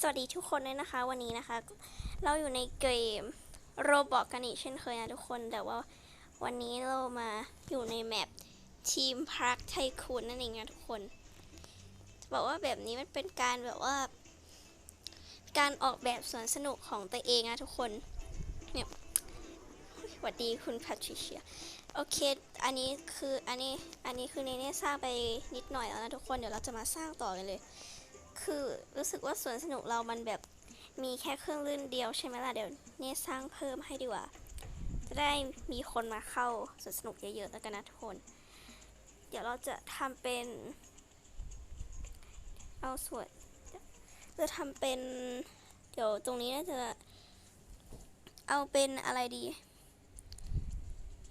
สวัสดีทุกคนด้วยนะคะ วันนี้นะคะ เราอยู่ในเกมโรบอกกันอีกเช่นเคยนะทุกคน แต่ว่าวันนี้เรามาอยู่ในแมปทีมพาร์คไทคูนนั่นเองนะทุกคน จะบอกว่าแบบนี้มันเป็นการแบบว่า การออกแบบสวนสนุกของตัวเองนะทุกคน เนี่ยสวัสดีคุณแพทริเชีย โอเค อันนี้คืออันนี้อันนี้คือเนเน่สร้างไปนิดหน่อยแล้วนะทุกคน เดี๋ยวเราจะมาสร้างต่อกันเลย คือรู้สึกว่าสวนสนุกเรามันแบบมีแค่เครื่องเล่นเดียวใช่ไหมล่ะเดี๋ยวเน่สร้างเพิ่มให้ดีกว่า จะได้มีคนมาเข้าสวนสนุกเยอะๆแล้วกันนะทุกคน เดี๋ยวเราจะทำเป็น เอาส่วนจะทำเป็น เดี๋ยวตรงนี้น่าจะ เอาเป็นอะไรดี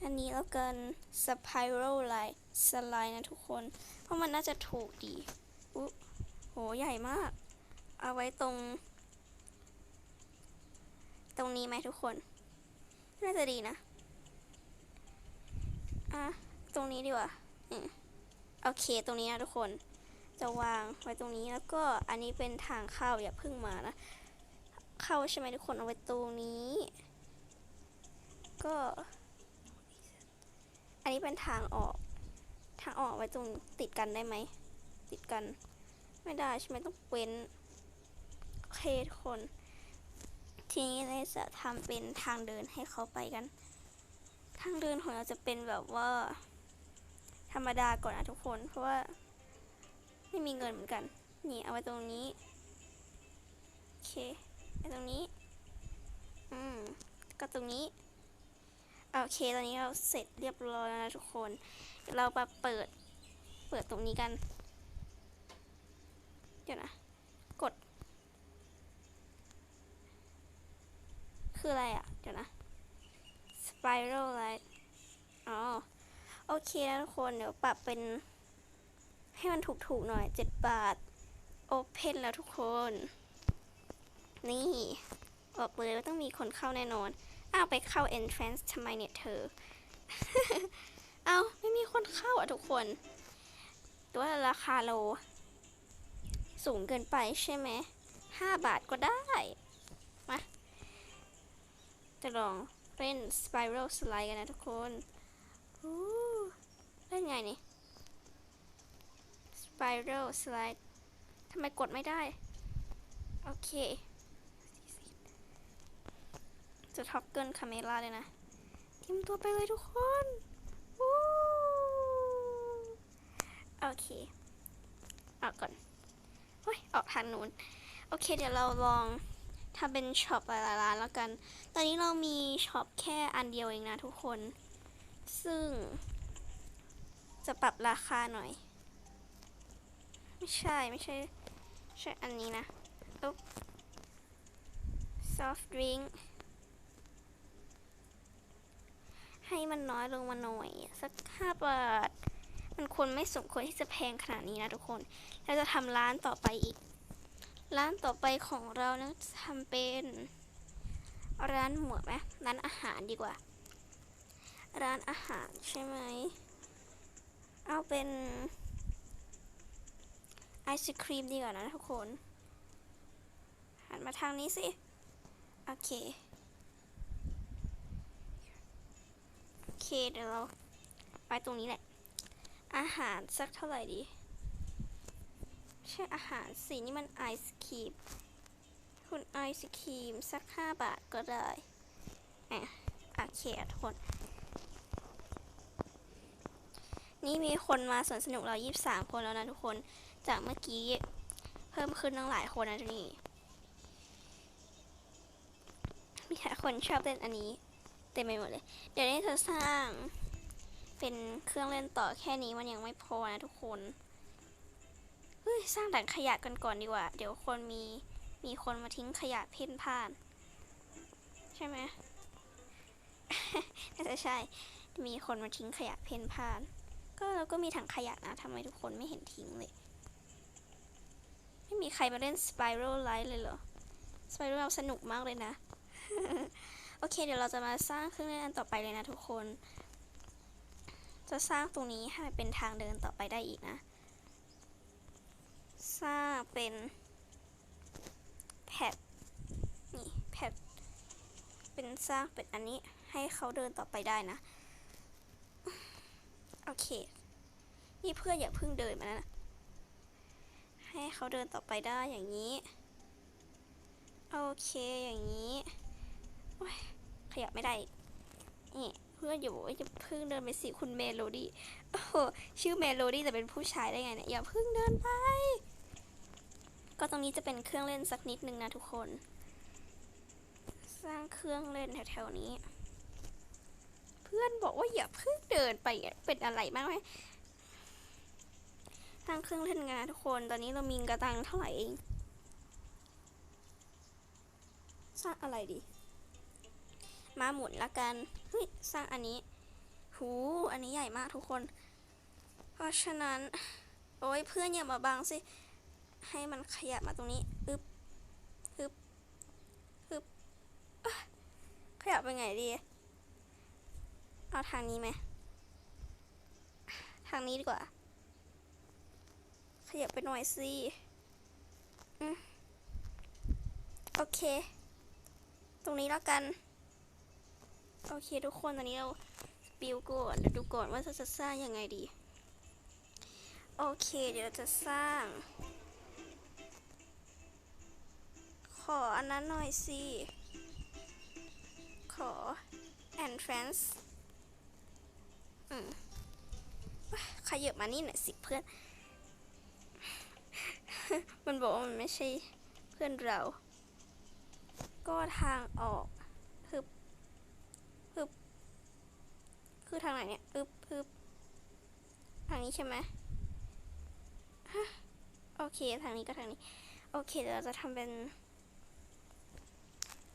อันนี้แล้วกัน spiral line slide นะทุกคน เพราะมันน่าจะถูกดีอุ๊ โหใหญ่มาก เอาไว้ตรง ตรงนี้ไหมทุกคน น่าจะดีนะ อะ ตรงนี้ดีกว่าอืมโอเค ตรงนี้นะทุกคน จะวางไว้ตรงนี้แล้วก็อันนี้เป็นทางเข้าอย่าเพิ่งมานะ เข้าใช่ไหมทุกคน เอาไว้ตรงนี้ ก็ อันนี้เป็นทางออก ทางออกไว้ตรงติดกันได้ไหม ติดกัน ไม่ได้ใช่ไหมต้องเว้นโอเคทุกคน ทีนี้เราจะทำเป็นทางเดินให้เขาไปกัน ทางเดินของเราจะเป็นแบบว่า ธรรมดาก่อนนะทุกคน เพราะว่า ไม่มีเงินเหมือนกัน นี่เอาไว้ตรงนี้โอเคไว้ตรงนี้ อืมก็ตรงนี้โอเค ตอนนี้เราเสร็จเรียบร้อยแล้วนะทุกคนเดี๋ยวเรามาเปิด เปิดตรงนี้กัน เดี๋ยวนะ กด คืออะไรอะ่ะ เดี๋ยวนะ spiral light อ๋อ โอเคนะทุกคน เดี๋ยวปรับเป็น ให้มันถูกๆหน่อย7บาท open แล้วทุกคน นี่บอกเลยว่าต้องมีคนเข้าแน่นอน อ้าวไปเข้า entrance ทำไมเนี่ยเธอ เอาไม่มีคนเข้าอะทุกคน ตัวราคาโล สูงเกินไปใช่ไหมห้าบาทก็ได้ มา จะลองเล่น spiral slide กันนะทุกคนอู้เล่นไงนี่ spiral slide ทำไมกดไม่ได้ โอเค จะท็อกเกิลคาเมล่าเลยนะเตรียมตัวไปเลยทุกคนโอเคออกก่อน ออกทางนู้น โอเค เดี๋ยวเราลองทำเป็นช็อปหลายๆร้านแล้วกัน ตอนนี้เรามีช็อปแค่อันเดียวเองนะทุกคน ซึ่ง จะปรับราคาหน่อย ไม่ใช่ไม่ใช่ใช่อันนี้นะอุ๊บ soft drink ให้มันน้อยลงมาหน่อย สักห้าบาท มันควรไม่สมควรที่จะแพงขนาดนี้นะทุกคน เราจะทำร้านต่อไปอีก ร้านต่อไปของเรานะจะทำเป็นร้านหมวกไหมร้านอาหารดีกว่า ร้านอาหารใช่ไหม เอาเป็นไอศครีมดีกว่านะทุกคน หันมาทางนี้สิ โอเค โอเคเดี๋ยวเราไปตรงนี้แหละ อาหารสักเท่าไหร่ดี ใช่อาหารสินี่มันไอศครีม คุณไอศครีมสักห้าบาทก็ได้อะโอเคอะทุกคน นี่มีคนมาสวนสนุกเรายี่สามคนแล้วนะทุกคน จากเมื่อกี้เพิ่มขึ้นตั้งหลายคนนะนี่มีแต่คนชอบเล่นอันนี้ เต็มไปหมดเลย เดี๋ยวนี้เธอสร้าง เป็นเครื่องเล่นต่อแค่นี้มันยังไม่พอนะทุกคนเฮ้ยสร้างถังขยะกันก่อนดีกว่า เดี๋ยวคนมีมีคนมาทิ้งขยะเพ่นพ่าน ใช่ไหมน่าจะใช่ มีคนมาทิ้งขยะเพ่นพ่าน ก็เราก็มีถังขยะนะทำไมทุกคนไม่เห็นทิ้งเลย ไม่มีใครมาเล่น Spiral Light เลยเหรอ Spiral สนุกมากเลยนะ โอเค เดี๋ยวเราจะมาสร้างเครื่องเล่นอันต่อไปเลยนะทุกคน จะสร้างตรงนี้ให้เป็นทางเดินต่อไปได้อีกนะ สร้างเป็นแพดนี่แพดเป็นสร้างเป็นอันนี้ให้เขาเดินต่อไปได้นะ โอเค นี่เพื่ออย่าเพิ่งเดินมานะ ให้เขาเดินต่อไปได้อย่างนี้ โอเคอย่างนี้ขยับไม่ได้นี่ พื่อนอย่าบอกว่าจะเพิ่งเดินไปสิคุณเมโลดี้โอ้โหชื่อเมโลดี้แต่เป็นผู้ชายได้ไงเนี่ยอย่าเพิ่งเดินไป ก็ตรงนี้จะเป็นเครื่องเล่นสักนิดนึงนะทุกคน สร้างเครื่องเล่นแถวๆนี้ เพื่อนบอกว่าอย่าเพิ่งเดินไปอะเป็นอะไรมากไหมสร้างเครื่องเล่นกันนะทุกคน ตอนนี้เรามีกระตังเท่าไหร่เองสร้างอะไรดี มาหมุนละกันเฮ้ยสร้างอันนี้หูอันนี้ใหญ่มากทุกคน เพราะฉะนั้น โอ้ยเพื่อนอย่ามาบังสิ ให้มันขยับมาตรงนี้อึบอึบอึบอขยับไปไงดีเอาทางนี้ไหมทางนี้ดีกว่า ขยับไปหน่อยสิอโอเค ตรงนี้แล้วกัน โอเคทุกคนตอนนี้เราปิวก่อนแล้วดูก่อนว่าจะจะสร้างยังไงดี โอเคเดี๋ยวจะสร้าง ขออันนั้นหน่อยสิ ขอ entrance อืมขยับมานี่หน่อยสิเพื่อน มันบอกว่ามันไม่ใช่เพื่อนเรา ก็ทางออกฮึบฮึบ คือทางไหนเนี่ยอึบฮึบทางนี้ใช่ไหมฮะโอเค ทางนี้ก็ทางนี้ โอเคเดี๋ยวเราจะทำเป็น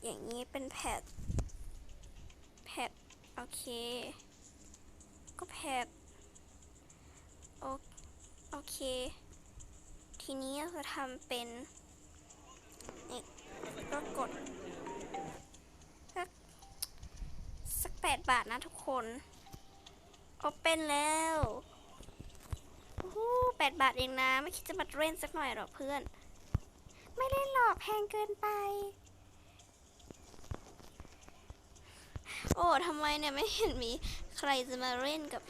อย่างนี้เป็นแพดแพดโอเค ก็แพดโอโอเค ทีนี้เราจะทำเป็นนี่ก็กดสักสักแปดบาทนะทุกคน โอเป็นแล้วโอ้โหแปดบาทเองนะ ไม่คิดจะมาเล่นสักหน่อยหรอกเพื่อน ไม่เล่นหรอกแพงเกินไป โอ้ทำไมเนี่ยไม่เห็นมีใครจะมาเล่นกับ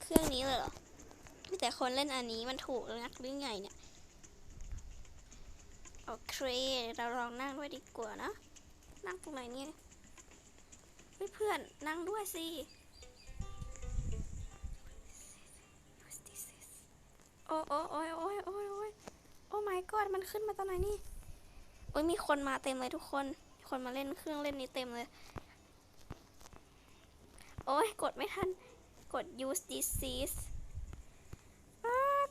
เครื่องนี้เลยเหรอมีแต่คนเล่นอันนี้มันถูกนักหรือไงเนี่ยโอเค เราลองนั่งด้วยดีกว่านะ นั่งตรงไหนเนี่ยเฮ้ยเพื่อนนั่งด้วยสิ โอ้โอ้โอ้ยโอ้ยโอ้ยโอ้ยโอ้ my god มันขึ้นมาตอนไหนนี่โอ้ยมีคนมาเต็มเลยทุกคน คนมาเล่นเครื่องเล่นนี้เต็มเลย โอ้ยกดไม่ทัน กด use disease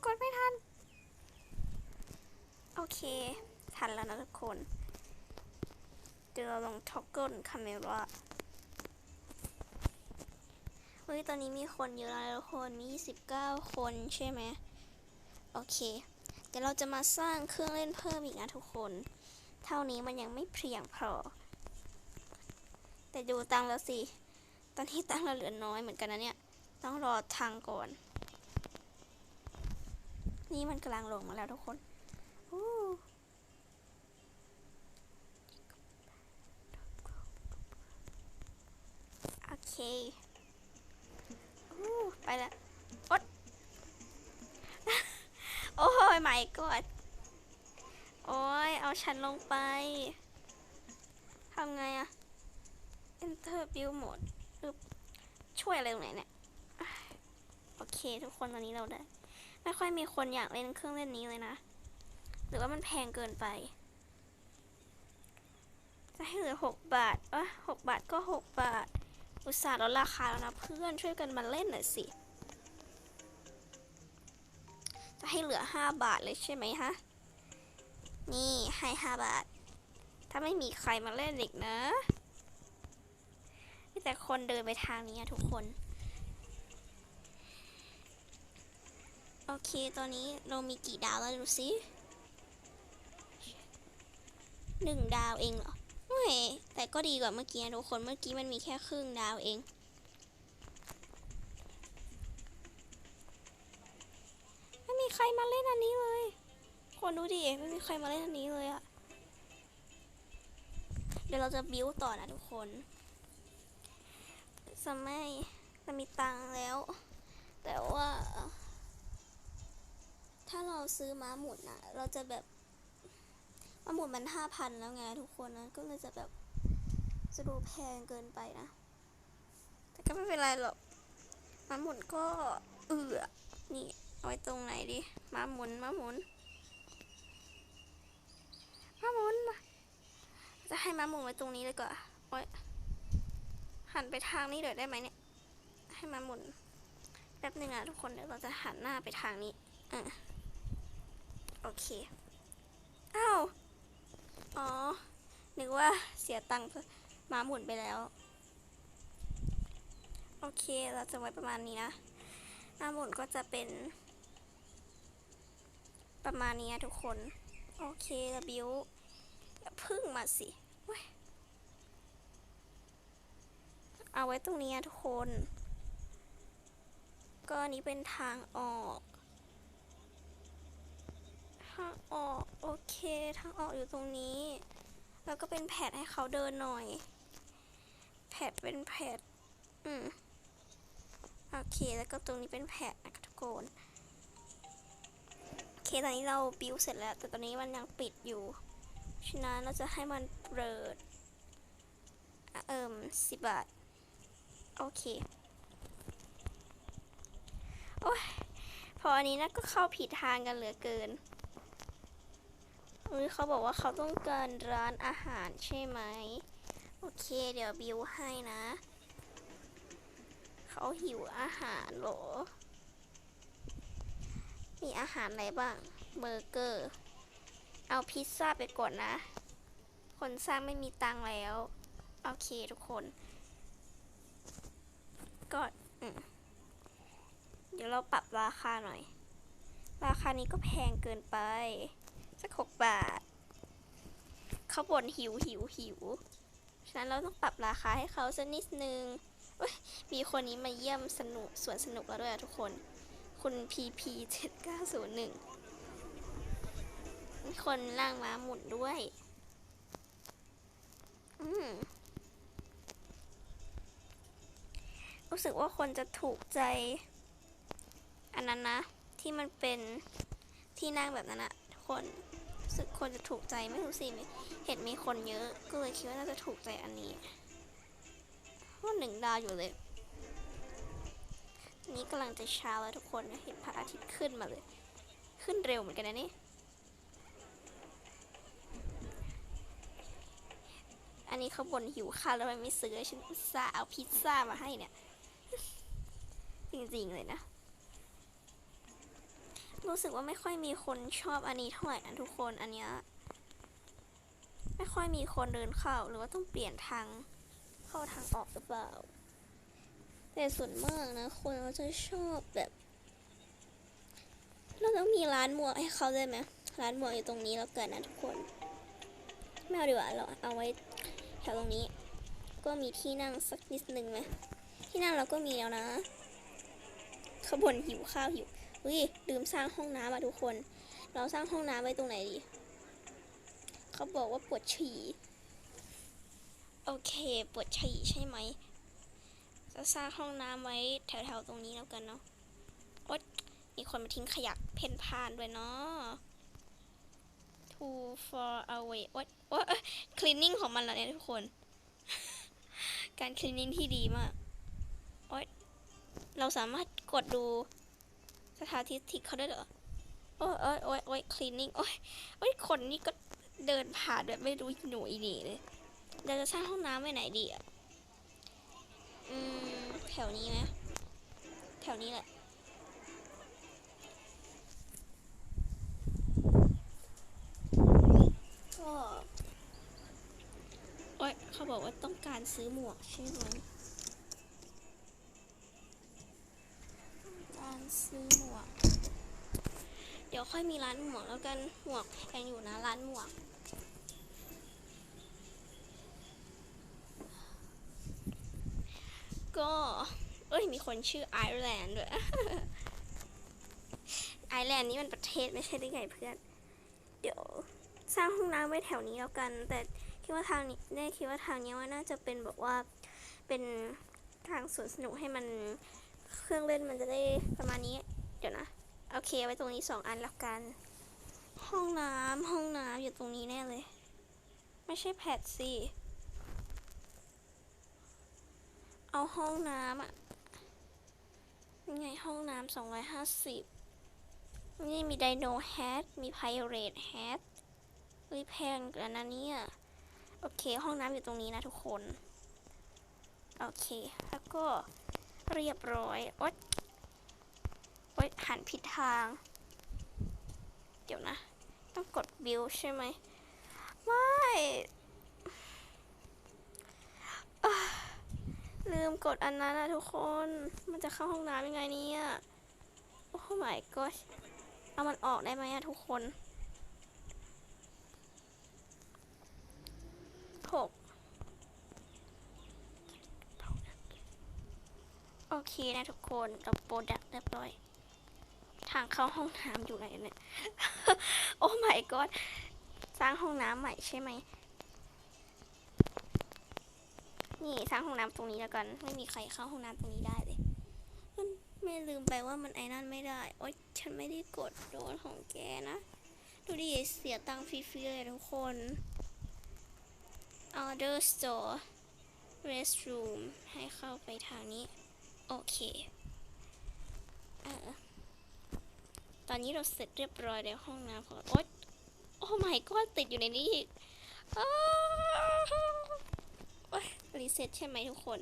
กดไม่ทัน โอเค ทันแล้วนะทุกคน เดี๋ยวเราลองท็อกเกิลคาเมร่าเฮ้ย ตอนนี้มีคนเยอะแล้วทุกคน มี 29 คนใช่ไหม โอเค เดี๋ยวเราจะมาสร้างเครื่องเล่นเพิ่มอีกนะทุกคน เท่านี้มันยังไม่เพียงพอ แต่ดูตังแล้วสิ ตอนนี้ตังเราเหลือน้อยเหมือนกันนะเนี่ย ต้องรอทางก่อน นี่มันกำลังลงมาแล้วทุกคนอู้ โอเคอู้ไปละอด โอ้ยไม่กอด โอ้ย เอาฉัน ลงไปทำไงอะ enter build mode อึบช่วยอะไรตรงไหนเนี่ย โอเค ทุกคนตอนนี้เราได้ ไม่ค่อยมีคนอยากเล่นเครื่องเล่นนี้เลยนะ หรือว่ามันแพงเกินไป จะให้เหลือหกบาทอะหกบาทก็หกบาท อุตส่าห์ลดราคาแล้วนะเพื่อนช่วยกันมาเล่นหน่อยสิ จะให้เหลือห้าบาทเลยใช่ไหมฮะ นี่ให้ห้าบาท ถ้าไม่มีใครมาเล่นอีกนะมีแต่คนเดินไปทางนี้อะทุกคน โอเค ตอนนี้เรามีกี่ดาวแล้วดูสิหนึ่งดาวเองเหรอเฮ้ยแต่ก็ดีกว่าเมื่อกี้นะทุกคนเมื่อกี้มันมีแค่ครึ่งดาวเองไม่มีใครมาเล่นอันนี้เลย คนดูดิไม่มีใครมาเล่นอันนี้เลยอะเดี๋ยวเราจะบิวต่อนะทุกคนสมัยเรามีตังแล้ว แต่ว่า ถ้าเราซื้อม้าหมุนอะเราจะแบบม้าหมุนมันห้าพันแล้วไงทุกคนนะก็เลยจะแบบจะดูแพงเกินไปนะ แต่ก็ไม่เป็นไรหรอกม้าหมุนก็เอือนี่เอาไว้ตรงไหนดีม้าหมุนม้าหมุน หมุน จะให้ม้าหมุนไว้ตรงนี้เลยก่อนโอ้ยหันไปทางนี้เดี๋ยวได้ไหมเนี่ย ให้ม้าหมุนแป๊บหนึ่งอะทุกคนเดี๋ยวเราจะหันหน้าไปทางนี้อะโอเคอ้าวอ๋อนึกว่าเสียตังค์ม้าหมุนไปแล้ว โอเคเราจะไว้ประมาณนี้นะหน้าหมุนก็จะเป็น ประมาณนี้นะทุกคน โอเคระบิว อย่าพึ่งมาสิเอาไว้ตรงนี้ทุกคน ก็อันนี้เป็นทางออกทางออกโอเคทางออกอยู่ตรงนี้ แล้วก็เป็นแผดให้เขาเดินหน่อย แผดเป็นแผดอืมโอเคแล้วก็ตรงนี้เป็นแผดนะคะทุกคนโอเคตอนนี้เราบิวเสร็จแล้ว แต่ตอนนี้มันยังปิดอยู่ ฉะนั้นเราจะให้มันเปิดอะเอิ่มสิบบาท โอเค โอ้ย พออันนี้นะก็เข้าผิดทางกันเหลือเกินอุ้ยเขาบอกว่าเขาต้องการร้านอาหารใช่ไหม โอเค เดี๋ยวบิวให้นะ เขาหิวอาหารเหรอ มีอาหารอะไรบ้าง เบอร์เกอร์ เอาพิซซ่าไปก่อนะ คนสร้างไม่มีตังค์แล้ว โอเคทุกคนก็เดี๋ยวเราปรับราคาหน่อย ราคานี้ก็แพงเกินไป สักหกบาท เขาบ่นหิวหิวหิว ฉะนั้นเราต้องปรับราคาให้เขาสักนิดนึงเอ้ยมีคนนี้มาเยี่ยมสนุกสวนสนุกแล้วด้วยอะทุกคน คุณ PP 7901มี คนล่างม้าหมุนด้วย อืมรู้สึกว่าคนจะถูกใจ อันนั้นนะ ที่มันเป็นที่นั่งแบบนั้นอะคนรู้สึกคนจะถูกใจไม่รู้สิเห็นมีคนเยอะ ก็เลยคิดว่าน่าจะถูกใจอันนี้ว่าหนึ่งดาวอยู่เลย นี่กำลังจะเช้าแล้วทุกคนเห็นพระอาทิตย์ขึ้นมาเลย ขึ้นเร็วเหมือนกันนะนี่ อันนี้เขาบ่นหิวข้าวแล้วทำไมไม่ซื้อฉันอุตส่าห์เอาพิซซ่ามาให้เนี่ย จริงๆเลยนะ รู้สึกว่าไม่ค่อยมีคนชอบอันนี้เท่าไหร่นะทุกคนอันเนี้ยไม่ค่อยมีคนเดินเข้าหรือว่าต้องเปลี่ยนทางเข้าทางออกหรือเปล่า แต่ส่วนมากนะ คนเขาจะชอบแบบเราต้องมีร้านหมวกให้เขาได้ไหมร้านหมวกอยู่ตรงนี้แล้วกันนะทุกคน ไม่เอาดีกว่าเราเอาไว้ แถวตรงนี้ ก็มีที่นั่งสักนิดนึงไหมที่นั่งเราก็มีแล้วนะเขาบ่นหิวข้าวหิวอุ้ยลืมสร้างห้องน้ำมาทุกคน เราสร้างห้องน้ำไว้ตรงไหนดีเขาบอกว่าปวดฉี่โอเคปวดฉี่ใช่ไหมจะสร้างห้องน้ำไว้แถวๆตรงนี้แล้วกันเนาะโอ๊ยมีคนมาทิ้งขยะเพ่นพ่านด้วยเนาะ too far away โอ๊ยโอ๊ย cleaning ของมันแล้วเนี่ยทุกคน การ cleaning ที่ดีมากโอ๊ยเราสามารถกดดูสถานที่เขาได้เหรอ โอ๊ยโอ๊ยโอ๊ยโอ๊ย cleaning โอ๊ยโอ๊ยคนนี้ก็เดินผ่านแบบไม่รู้หนูอีนีเลยเราจะสร้างห้องน้ำไว้ไหนดีอะ อืม แถวนี้ไหมแถวนี้แหละ ก็โอ๊ยเขาบอกว่าต้องการซื้อหมวกใช่ไหมการซื้อหมวก เดี๋ยวค่อยมีร้านหมวกแล้วกันหมวกแพงอยู่นะร้านหมวกก็เอ้ย มีคนชื่อไอร์แลนด์ด้วย ไอร์แลนด์นี่มันประเทศไม่ใช่ได้ไงเพื่อน สร้างห้องน้ำไว้แถวนี้แล้วกัน แต่คิดว่าทางนี้ได้คิดว่าทางนี้ว่าน่าจะเป็นแบบว่าเป็นทางสวนสนุกให้มันเครื่องเล่นมันจะได้ประมาณนี้ เดี๋ยวนะโอเคไว้ตรงนี้สองอันละกัน ห้องน้ำห้องน้ำอยู่ตรงนี้แน่เลย ไม่ใช่แพดสิเอาห้องน้ำอะยังไงห้องน้ำสองร้อยห้าสิบนี่มีไดโนแฮทมีไพเรตแฮท วิแพงกันนะเนี่ยโอเค ห้องน้ำอยู่ตรงนี้นะทุกคน โอเค แล้วก็เรียบร้อยโอ๊ยโอ๊ยหันผิดทาง เดี๋ยวนะ ต้องกดบิวใช่ไหม ไม่ลืมกดอันนั้นนะทุกคน มันจะเข้าห้องน้ำยังไงเนี่ย โอ้ my god เอามันออกได้ไหมอะทุกคนหก โอเคนะทุกคนเราโปรดักเรียบร้อย ทางเข้าห้องน้ำอยู่ไหนเนี่ย โอ้ my god สร้างห้องน้ำใหม่ใช่ไหม นี่สร้างห้องน้ำตรงนี้แล้วกัน ไม่มีใครเข้าห้องน้ำตรงนี้ได้เลย ไม่ลืมไปว่ามันไอ้นั่นไม่ได้ โอ๊ย ฉันไม่ได้กดโดนของแกนะ ดูดิ เสียตังค์ฟรีๆเลยทุกคน order store restroom ให้เข้าไปทางนี้ โอเคเออตอนนี้เราเสร็จเรียบร้อยแล้วห้องน้ำของโอ๊ยโอ้ my god ติดอยู่ในนี้อีกอ้าวรีเซ็ตใช่ไหมทุกคน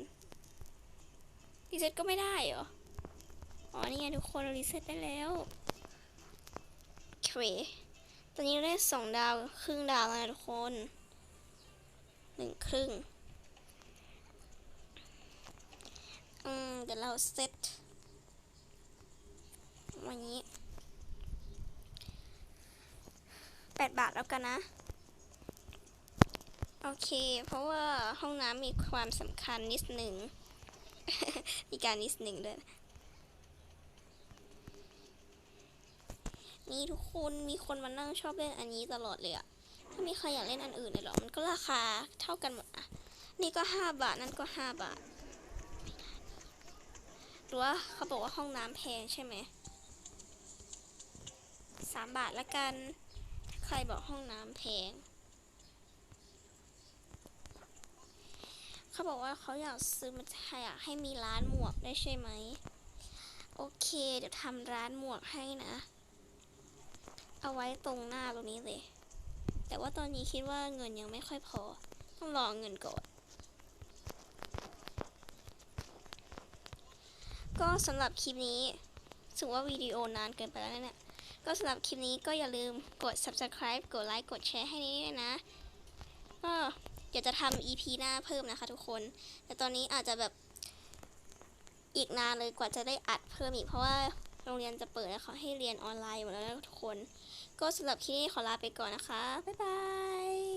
รีเซ็ตก็ไม่ได้เหรอ อ๋อ นี่ไงทุกคนรีเซ็ตได้แล้วโอเคตอนนี้ได้สองดาว ครึ่งดาวแล้วนะทุกคนหนึ่งครึ่ง อืมเดี๋ยวเราเซตวันนี้แปดบาทแล้วกันนะ โอเค เพราะว่าห้องน้ำมีความสำคัญนิดหนึ่ง มีการนิดหนึ่งด้วย นี่ทุกคนมีคนมานั่งชอบเล่นอันนี้ตลอดเลยอะถ้ามีใครอยากเล่นอันอื่นเลยหรอ มันก็ราคาเท่ากันหมดอะนี่ก็ห้าบาท นั่นก็ห้าบาท หรือว่าเขาบอกว่าห้องน้ำแพงใช่ไหมสามบาทละกัน ใครบอกห้องน้ำแพง เขาบอกว่าเขาอยากซื้อมันอยากให้มีร้านหมวกได้ใช่ไหม โอเค เดี๋ยวทำร้านหมวกให้นะ เอาไว้ตรงหน้าตรงนี้เลย แต่ว่าตอนนี้คิดว่าเงินยังไม่ค่อยพอ ต้องรอเงินก่อน ก็สำหรับคลิปนี้ถือว่าวิดีโอนานเกินไปแล้วนะเนี่ยก็สำหรับคลิปนี้ก็อย่าลืมกด subscribe กดไลค์กดแชร์ให้นี้ด้วยนะก็เดี๋ยวจะทำ EP หน้าเพิ่มนะคะทุกคน แต่ตอนนี้อาจจะแบบอีกนานเลยกว่าจะได้อัดเพิ่มอีกเพราะว่าโรงเรียนจะเปิดแล้วเขาให้เรียนออนไลน์หมดแล้วนะทุกคน ก็สำหรับคลิปนี้ขอลาไปก่อนนะคะ บ๊ายบาย